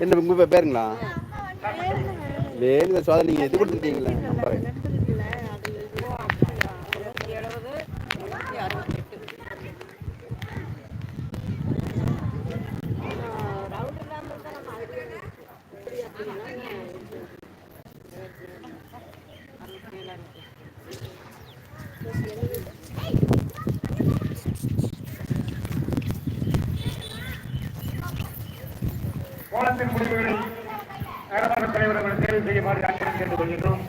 என்ன உங்க பேருங்களா? வேறு சோதனை நீங்க இது கொடுத்துட்டீங்களா கோலத்தின் முடிவுகளை நகரமன்ற தலைவர் அவர்கள் தேர்வு செய்யுமாறு அன்புடன் கேட்டுக் கொள்கின்றோம்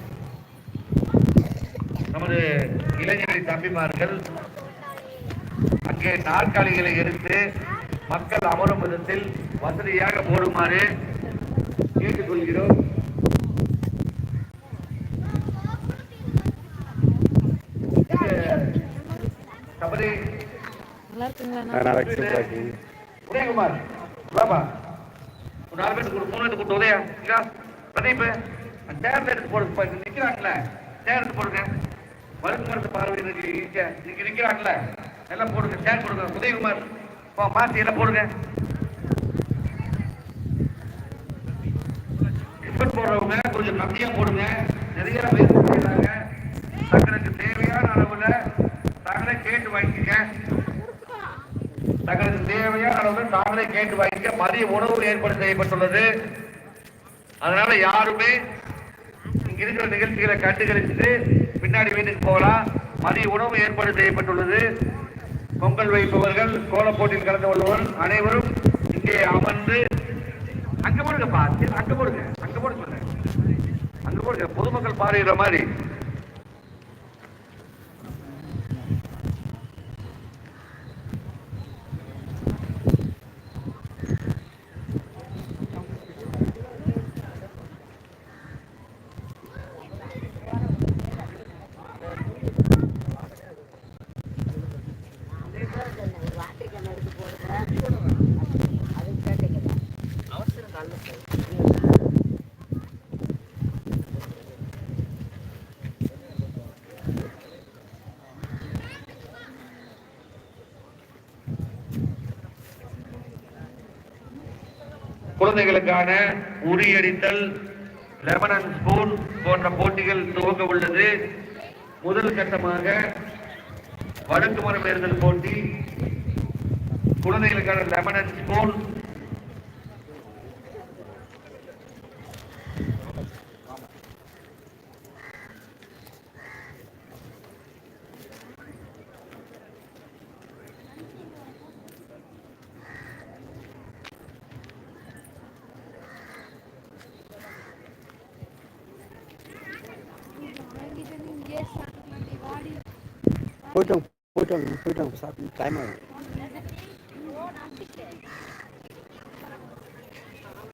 நமது இளைஞரை தம்பிமார்கள் அங்கே நாற்காலிகளை எடுத்து மக்கள் அமரும் விதத்தில் வசதியாக போடுமாறு கேட்டுக்கொள்கிறோம். கபடி உதயகுமார் பாபா ஒரு நாலு பேருக்கு மூணு பேருக்கு கூட்டு உதயா. இங்க பிரதீப் சேர் எடுத்து இங்க எடுத்து போடுங்க. மருந்து மருந்து பார்வையினருக்கு ஈஸியா இங்க நிக்கிறாங்கல்ல. எல்லாம் போடுங்க சேர் கொடுங்க. உதயகுமார் போ மாத்தி எல்லாம் போடுங்க. டிஃபன் போடுறவங்க கொஞ்சம் கம்மியாக போடுங்க. நிறைய பேர் செய்யறாங்க தங்களுக்கு தேவையான அளவில் தங்களை கேட்டு வாங்கிக்கங்க தங்களுக்கு தேவையான அளவில் தாங்களே கேட்டு வாங்கிக்க. மதிய உணவு ஏற்பாடு செய்யப்பட்டுள்ளது. அதனால யாருமே இங்க இருக்கிற நிகழ்ச்சிகளை கண்டுகளிச்சுட்டு பின்னாடி வீட்டுக்கு போகலாம். மதிய உணவு ஏற்பாடு செய்யப்பட்டுள்ளது. பொங்கல் வைப்பவர்கள் கோலப்போட்டியில் கலந்து கொள்வோர் அனைவரும் இங்கே அமர்ந்து அங்க போடுங்கப்பா பார்த்து அங்க போடுங்க அங்க போட சொல்றேன். அங்க போடுங்க பொதுமக்கள் பாருகிற மாதிரி. குழந்தைகளுக்கான உரியடித்தல் லெமன் அண்ட் ஸ்பூன் போன்ற போட்டிகள் துவங்க உள்ளது. முதல் கட்டமாக வழக்கு மரம் ஏறுதல் போட்டி. குழந்தைகளுக்கான லெமன் அண்ட் ஸ்பூன் போயிட்டு வாங்க போயிட்டு வாங்க போயிட்டு வாங்க சாப்பிட்டு டைம் ஆகும்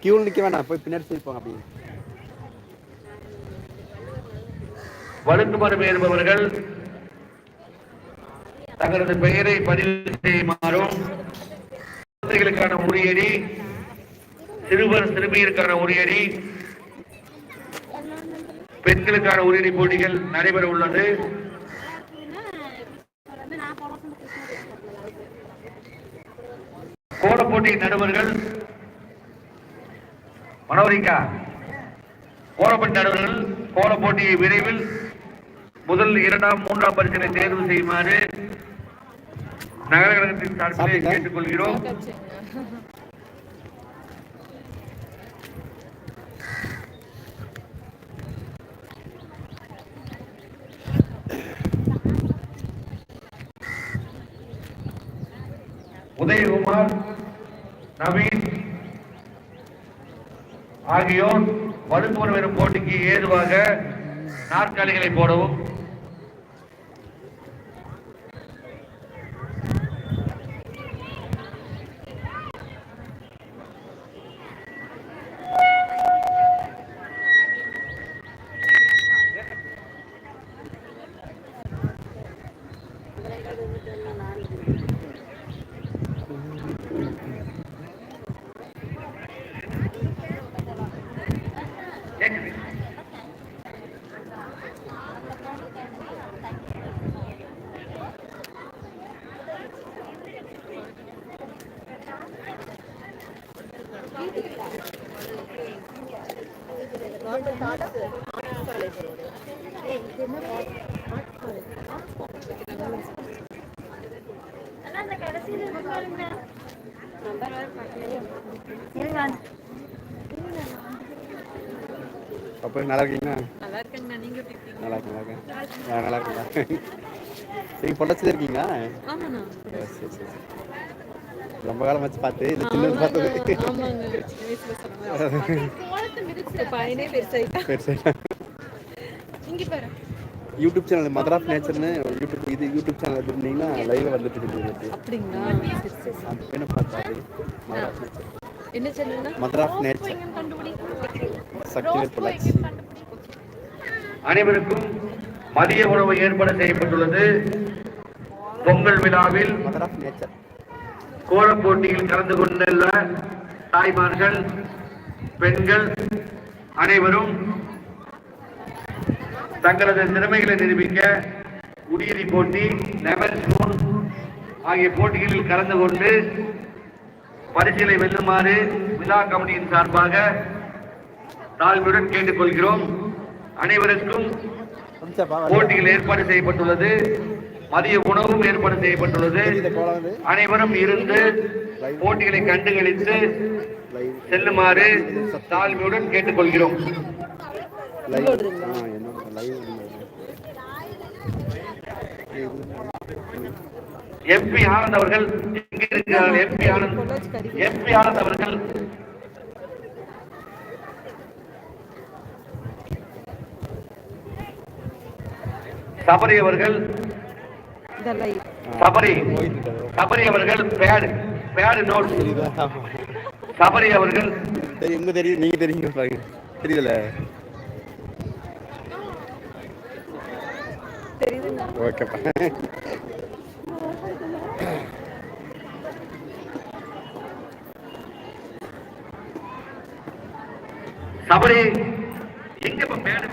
கியூவில் நிற்க வேண்டாம் போய் பின்னாடி போயிருப்பாங்க அப்படியே வழக்கு மரம் ஏறுபவர்கள் தங்களது பெயரை பதிவு செய்யுமாறும் குழந்தைகளுக்கான உரியடி சிறுவர் சிறுமியருக்கான உரியடி பெண்களுக்கான உரியடி போட்டிகள் நடைபெற உள்ளது. கோல போட்டி நடுவர்கள் மனோரிக்கா கோலப்பட்டி நடுவர்கள் கோல போட்டியை விரைவில் முதல் இரண்டாம் மூன்றாம் பரிசினை தேர்வு செய்யுமாறு நகர கழகத்தின் சார்பிலே? கேட்டுக்கொள்கிறோம் குமார் நவீன் ஆகியோர் வலுப்போர் போட்டிக்கு ஏதுவாக நாற்காலிகளை போடவும் அண்ணா, அந்த கடைசியில இருக்கு பாருங்க. இருங்க. அப்போ நல்லா இருக்கீங்களா? நல்லா இருக்கேங்கண்ணா நீங்க நல்லா இருக்கேன் நல்லா இருக்கேன். ஆ, நல்லா இருக்கேன் நீங்கள் பொள்ளாச்சியில் இருக்கீங்களா? சரி சரி சரி. ரொம்ப காலம் வச்சு பார்த்து இந்த சின்ன பார்த்தது யூடியூப் சேனல் மதர் ஆஃப் நேச்சர்னு யூடியூப் இது யூடியூப் சேனல் இருந்தீங்கன்னா லைவ்ல வந்துட்டு இருக்குது அப்படிங்களா? சரி சரி. அந்த பேனை பார்த்தாரு மதர் ஆஃப் நேச்சர் என்ன சொன்னீங்கன்னா மதர் ஆஃப் நேச்சர் கண்டுபிடி. சக்திவேல் பொள்ளாச்சி அனைவருக்கும் மதிய உணவு ஏற்பாடு செய்யப்பட்டுள்ளது. பொங்கல் விழாவில் மதர் ஆஃப் நேச்சர் கோலப் போட்டியில் கலந்து கொண்டுள்ள தாய்மார்கள் பெண்கள் அனைவரும் தங்களது திறமைகளை நிரூபிக்க உடியடி போட்டி லெமன் ஆகிய போட்டிகளில் கலந்து கொண்டு பரிசிலை வெல்லுமாறு விழா கமிட்டியின் சார்பாக தாழ்மையுடன் கேட்டுக்கொள்கிறோம். அனைவருக்கும் போட்டிகள் ஏற்பாடு செய்யப்பட்டுள்ளது. மதிய உணவும் ஏற்பாடு செய்யப்பட்டுள்ளது. அனைவரும் இருந்து போட்டிகளை கண்டுகளித்து செல்லுமாறு தாழ்மையுடன் கேட்டுக்கொள்கிறோம். எம்பி ஆனந்த் அவர்கள் எங்க இருக்கிறார்? எம்பி ஆனந்த். எம்பி ஆனந்த் அவர்கள். சபரி அவர்கள். சபரி. சபரி அவர்கள் பேடு பேடு நோட். சபரி அவர்கள். தெரியும் உங்க தெரியும்? நீங்க தெரியுங்க பாருங்க. தெரியல. ஓகேப்பா சபரி எங்க இப்ப பேடு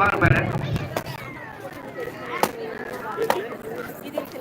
வாங்க பாரு. இது வாங்க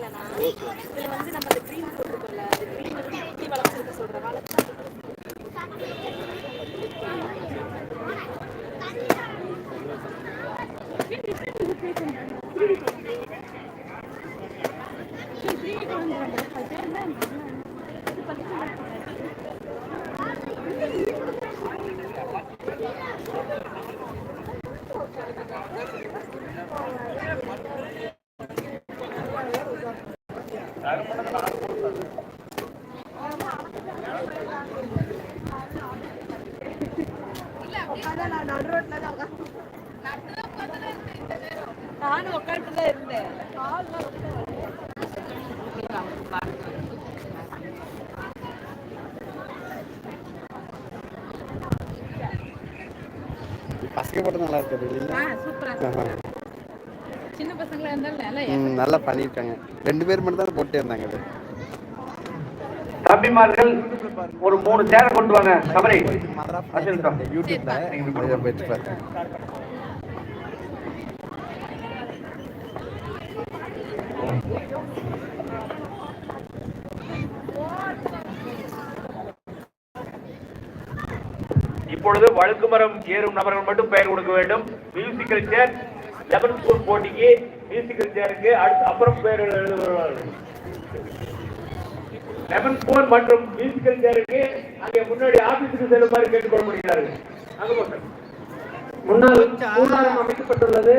பசங்க போட்டு நல்லா இருக்குது இல்லைங்களா. சின்ன பசங்களா இருந்தாலும் நல்லா பண்ணியிருக்காங்க. ரெண்டு பேர் மட்டும் தான் போட்டே இருந்தாங்க அது தம்பிமார்கள் ஒரு மூணு சேரை கொண்டு வாங்க. வச்சிருக்கோம் யூடியூப்ல போயிட்டு பாருங்க. இப்பொழுது வழுக்கு மரம் ஏறும் நபர்கள் மட்டும் பெயர் கொடுக்க வேண்டும். மியூசிக்கல் சேர் லெவன் ஸ்கூல் போட்டிக்கு மியூசிக்கல் சேருக்கு அடுத்து அப்புறம் பெயர் எழுத வருவார்கள் லெமன் ஸ்பூன் மற்றும் மியூசிக்கல் சேருக்கு அங்கே முன்னாடி ஆபீஸுக்கு செல்லுமாறு கேட்டுக்கொள்ளப்படுகிறார்கள் அங்க போங்க. முன்னால் கூடாரம் அமைக்கப்பட்டுள்ளது.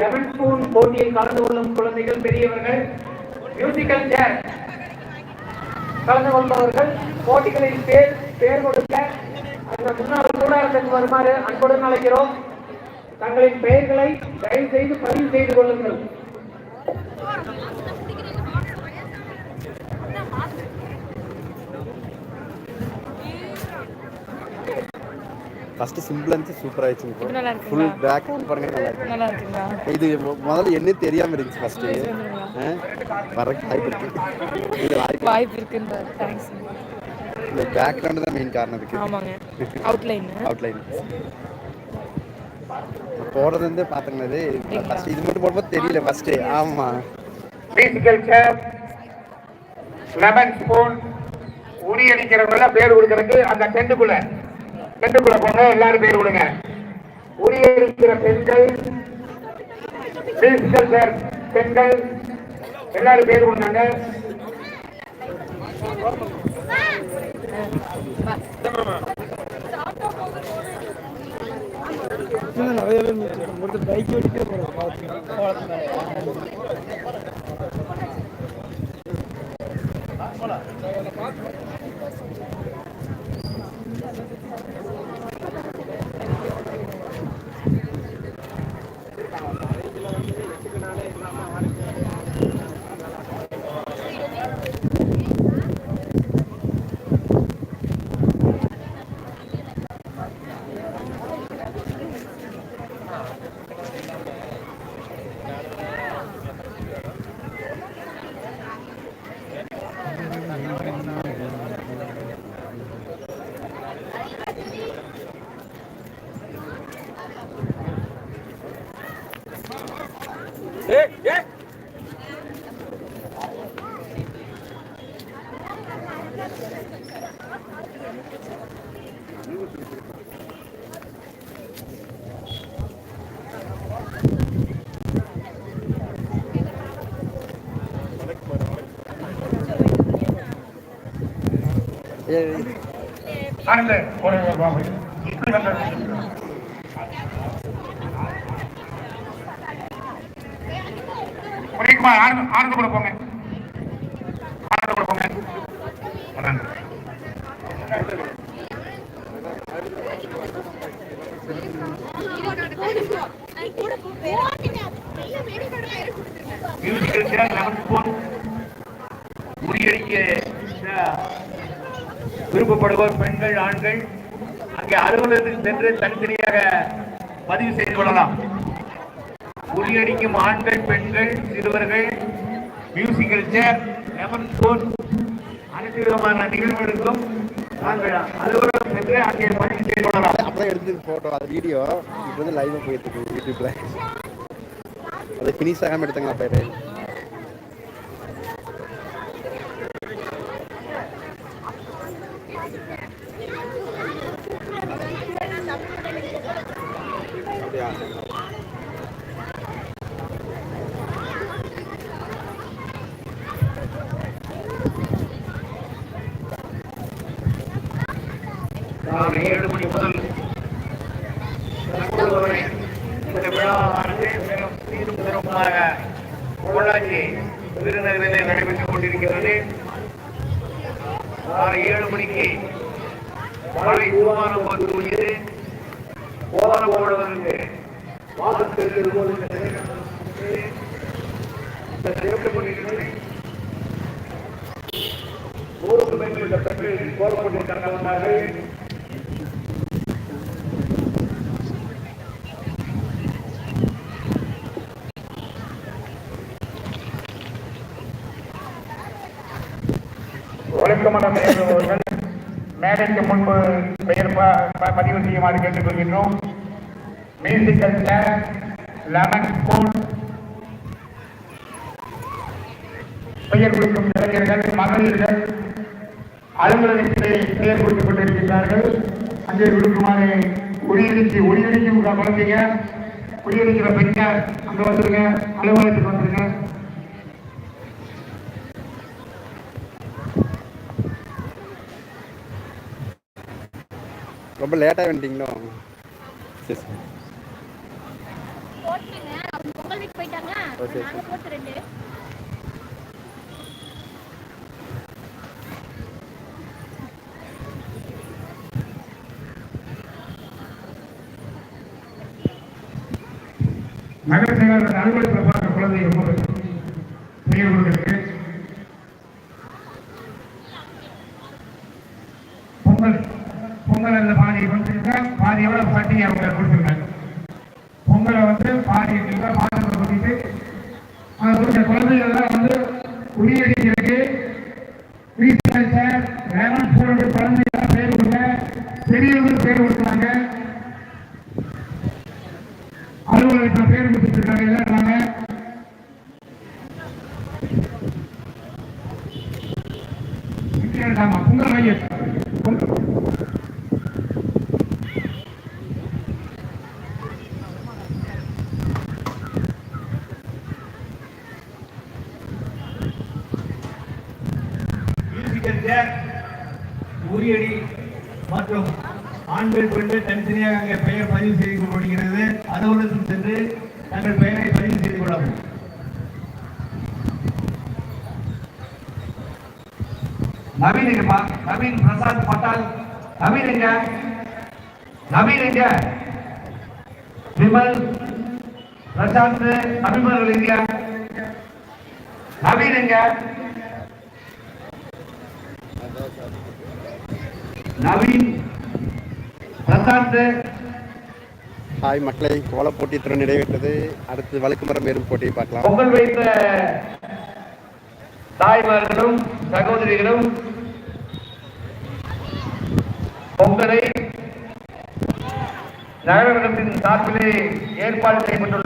லெவன் ஸ்பூன் போட்டியில் கலந்து கொள்ளும் குழந்தைகள் பெரியவர்கள். மியூசிக்கல் சேர் கலந்து கொள்பவர்கள் போட்டிகளில் பேர் பேர் கொடுக்க அந்த முன்னாள் கூடாரத்திற்கு வருமாறு அன்புடன் அழைக்கிறோம். தங்களின் பெயர்களை தயவு செய்து பதிவு செய்து கொள்ளுங்கள். ஃபர்ஸ்ட் சிம்பிள் இருந்துச்சு சூப்பர் ஆயிடுச்சு ஃபுல்? பேக் பாருங்க நல்லா இருக்கு. இது முதல்ல என்ன தெரியாம இருந்துச்சு ஃபர்ஸ்ட் வரக்கு வாய்ப்பு இருக்கு. வாய்ப்பு இருக்குன்ற தேங்க்ஸ் பேக்ரவுண்ட் தான் மெயின் காரணம் இருக்கு ஆமாங்க. அவுட்லைன் அவுட்லைன் போறது வந்து பாத்துங்களது ஃபர்ஸ்ட் இது மட்டும் போடும்போது தெரியல ஃபர்ஸ்ட் ஆமா. மியூசிக்கல் சேர் லெமன் ஸ்பூன் உரி அடிக்கிறவங்க பேர் கொடுக்கறதுக்கு அந்த டென்ட்டுக்குள்ள டென்ட்டுக்குள்ள போங்க எல்லாரும் பேர் கொடுங்க. உரி அடிக்கிற பெண்கள் மியூசிக்கல் சேர் பெண்கள் எல்லாரும் பேர் கொடுங்க ஆனந்த ஒரு இப்படி வந்து புரியுமா ஆனந்த ஆனந்த கூட போங்க ஆனந்த கூட போங்க வராங்க. மியூசிக்கல் சேர் முறியடிக்க விருப்பப்படுவோர் பெண்கள் ஆண்கள் அங்கே அலுவலகத்துக்கு சென்று தனித்தனியாக பதிவு செய்து கொள்ளலாம். உரியடிக்கும் ஆண்கள் பெண்கள் சிறுவர்கள் மியூசிக்கல் சேர் லெமன் ஸ்பூன் அனைத்து விதமான நிகழ்வுகளுக்கும் நாங்கள் அலுவலகம் சென்று அங்கே பதிவு செய்து கொள்ளலாம். அப்படியே எடுத்து போட்டோ அது வீடியோ இப்போ வந்து போயிட்டு இருக்கு. யூடியூப்ல அதை ஃபினிஷ் ஆகாம எடுத்தாங்களா போயிட்டு காலை ஏழு மணி முதல் வரை இந்த விழாவானது மிகவும் சீரும் சிறப்புமாக பொள்ளாச்சி நடைபெற்றுக் கொண்டிருக்கிறது காலை ஏழு மணிக்கு மழை தூவானம் வந்து கூடியது போன போடுவதற்கு வாசத்தில் போது இந்த சிறப்பு நூறுக்கு மேற்பட்ட பெண்கள் கோரப்பட்டிருக்கிறார்கள் ஒழுக்கமான மேடைக்கு முன்பு பெயர் ப- ப- பதிவு செய்யுமாறு கேட்டுக்கொள்கின்றோம். மியூசிக்கல் சேர் லெமன் ஸ்பூன் பெயர் கொடுக்கும் இளைஞர்கள் மகளிர்கள் அலுவலகத்திலே பெயர் கொடுத்துக் கொண்டிருக்கிறார்கள் அங்கே கொடுக்குமாறு உரியடிச்சு உரியடிக்கும் குழந்தைங்க உரியடிக்கிற பெண்ண அங்க வந்துருங்க. அலுவலகத்துக்கு வந்துருங்க. ரொம்ப லேட்டாக வந்துட்டீங்களோ? சரி சரி. போட்டுருங்க. அவங்க பொங்கல் வீட்டு போயிட்டாங்க. நாங்கள் போட்டு ரெண்டு. குழந்தை ரொம்ப பெரியவர்களுக்கு பொங்கல் பொங்கல் அந்த பாதி கொடுத்துருக்க பாதி எவ்வளோ பாட்டி அவங்க கொடுத்து வந்து குழந்தைகள்லாம் வந்து குடியேறி ரீசல்ச்சர் லெமன் போடுற குழந்தைகள்லாம் பேர் கொடுங்க பெரியவங்க பேர் கொடுத்தாங்க அலுவலகத்தில் பேர் கொடுத்துட்டு இருக்காங்க எல்லாம் ஆமா பொங்கல் மையம் பொங்கல் மியூசிக்கல் உரியடி மற்றும் ஆண்கள் பெண்கள் தனித்தனியாக அங்கே பெயர் பதிவு செய்து கொள்ளப்படுகிறது அலுவலகத்தில் சென்று தங்கள் பெயரை பதிவு செய்து கொள்ளவும். நவீன் எங்கப்பா நவீன் பிரசாத் பட்டால் நவீன் எங்க? நவீன் எங்க? விமல் பிரசாந்த் அபிமர்கள் எங்க? நவீன் எங்க? நவீன் பிரசாந்த். ஹாய் மக்களை கோல போட்டி திறன் நிறைவேற்றது. அடுத்து வழுக்கு மரம் ஏறும் போட்டியை பார்க்கலாம். பொங்கல் வைத்த தாய்மார்களும் சகோதரிகளும் பொங்கலை நகரத்தின் சார்பிலே ஏற்பாடு செய்யப்பட்டுள்ள